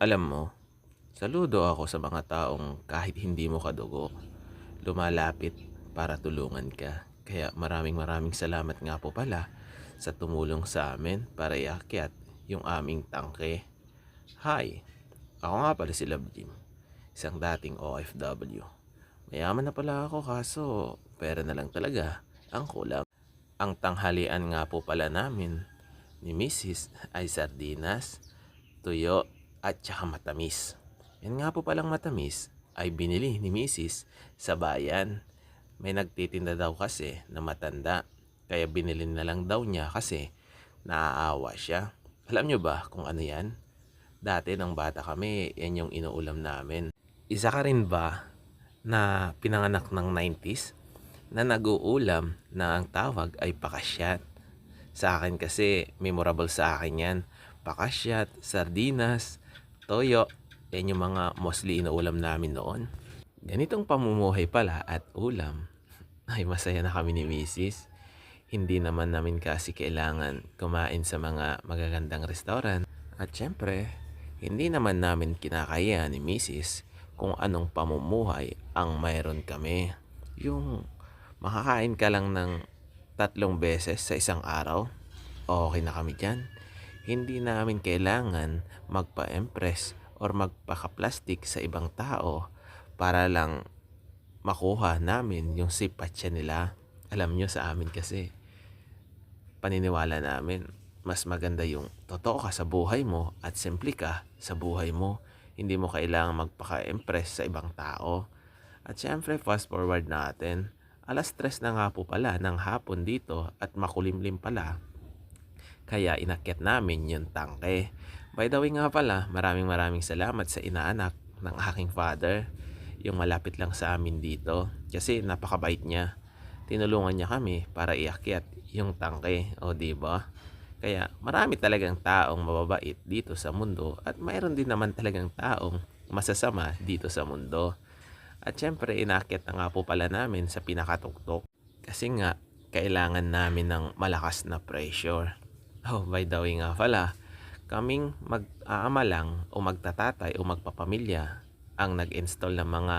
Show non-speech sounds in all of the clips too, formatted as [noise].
Alam mo, saludo ako sa mga taong kahit hindi mo kadugo, lumalapit para tulungan ka. Kaya maraming maraming salamat nga po pala sa tumulong sa amin para iakyat yung aming tangke. Hi, ako nga pala si Love Jim, isang dating OFW. Mayaman na pala ako kaso pera na lang talaga ang kulang. Ang tanghalian nga po pala namin ni Mrs. ay sardinas, tuyo at saka matamis. Yan nga po palang matamis ay binili ni Mrs. sa bayan. May nagtitinda daw kasi na matanda. Kaya binili na lang daw niya kasi naaawa siya. Alam nyo ba kung ano yan? Dati nang bata kami, yan yung inuulam namin. Isa ka rin ba na pinanganak ng 90s na nag-uulam na ang tawag ay pakasyat? Sa akin kasi, memorable sa akin yan. Pakasyat, sardinas, toyo, yan yung mga mostly inuulam namin noon. Ganitong pamumuhay pala at ulam [laughs] ay masaya na kami ni Mrs. Hindi naman namin kasi kailangan kumain sa mga magagandang restaurant. At syempre, hindi naman namin kinakaya ni Mrs. kung anong pamumuhay ang mayroon kami. Yung makakain ka lang ng tatlong beses sa isang araw, okay na kami dyan. Hindi namin kailangan magpa-impress or magpaka-plastic sa ibang tao para lang makuha namin yung sipatya nila. Alam nyo sa amin kasi, paniniwala namin, mas maganda yung totoo ka sa buhay mo at simple ka sa buhay mo. Hindi mo kailangan magpaka-impress sa ibang tao. At syempre, fast forward natin. Alas tres na nga po pala ng hapon dito at makulimlim pala. Kaya inakyat namin yung tangke. By the way nga pala, maraming maraming salamat sa inaanak ng aking father. Yung malapit lang sa amin dito. Kasi napakabait niya. Tinulungan niya kami para iakyat yung tangke. O ba? Kaya marami talagang taong mababait dito sa mundo at mayroon din naman talagang taong masasama dito sa mundo. At syempre, inakyat na nga po pala namin sa pinakatuktok. Kasi nga, kailangan namin ng malakas na pressure. Oh, by the way nga pala, kaming mag-aama lang o magtatatay o magpapamilya ang nag-install ng mga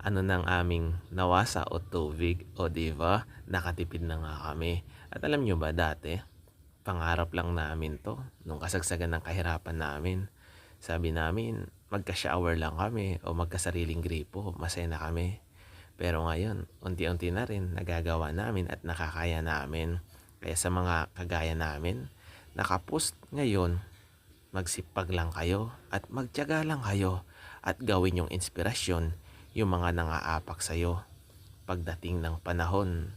ano ng aming nawasa o tubig o diva, nakatipid na nga kami. At alam nyo ba dati, pangarap lang namin to nung kasagsagan ng kahirapan namin. Sabi namin, magka-shower lang kami o magkasariling gripo, masaya na kami. Pero ngayon, unti-unti na rin nagagawa namin at nakakaya namin. Kaya sa mga kagaya namin, nakapost ngayon, magsipag lang kayo at magtiyaga lang kayo at gawin yung inspirasyon yung mga nangaapak sa'yo. Pagdating ng panahon,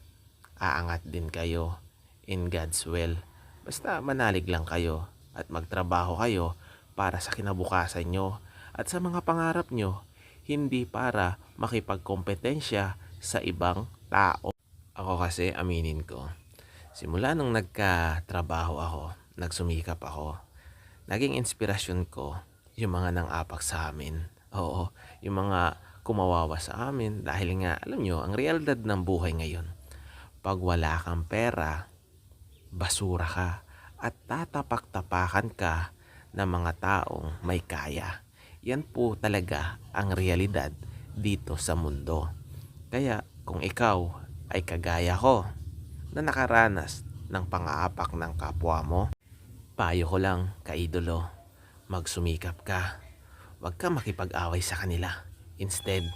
aangat din kayo in God's will. Basta manalig lang kayo at magtrabaho kayo para sa kinabukasan nyo at sa mga pangarap nyo, hindi para makipagkompetensya sa ibang tao. Ako kasi aminin ko, simula nung nagka-trabaho ako, nagsumikap ako, naging inspirasyon ko yung mga nang-apak sa amin. Oo, yung mga kumawawa sa amin dahil nga, alam nyo, ang realidad ng buhay ngayon, pag wala kang pera, basura ka at tatapak-tapakan ka ng mga taong may kaya. Yan po talaga ang realidad dito sa mundo. Kaya kung ikaw ay kagaya ko na nakaranas ng pang-aapak ng kapwa mo, payo ko lang, kaidolo, magsumikap ka. Huwag ka makipag-away sa kanila. Instead,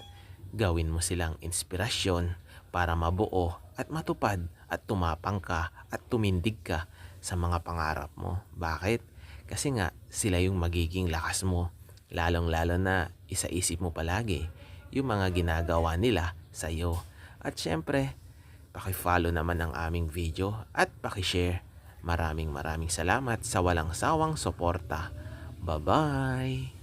gawin mo silang inspirasyon para mabuo at matupad at tumapang ka at tumindig ka sa mga pangarap mo. Bakit? Kasi nga, sila yung magiging lakas mo. Lalong-lalo na isa-isip mo palagi yung mga ginagawa nila sa iyo. At syempre, paki-follow naman ang aming video at paki-share. Maraming maraming salamat sa walang sawang suporta. Bye-bye!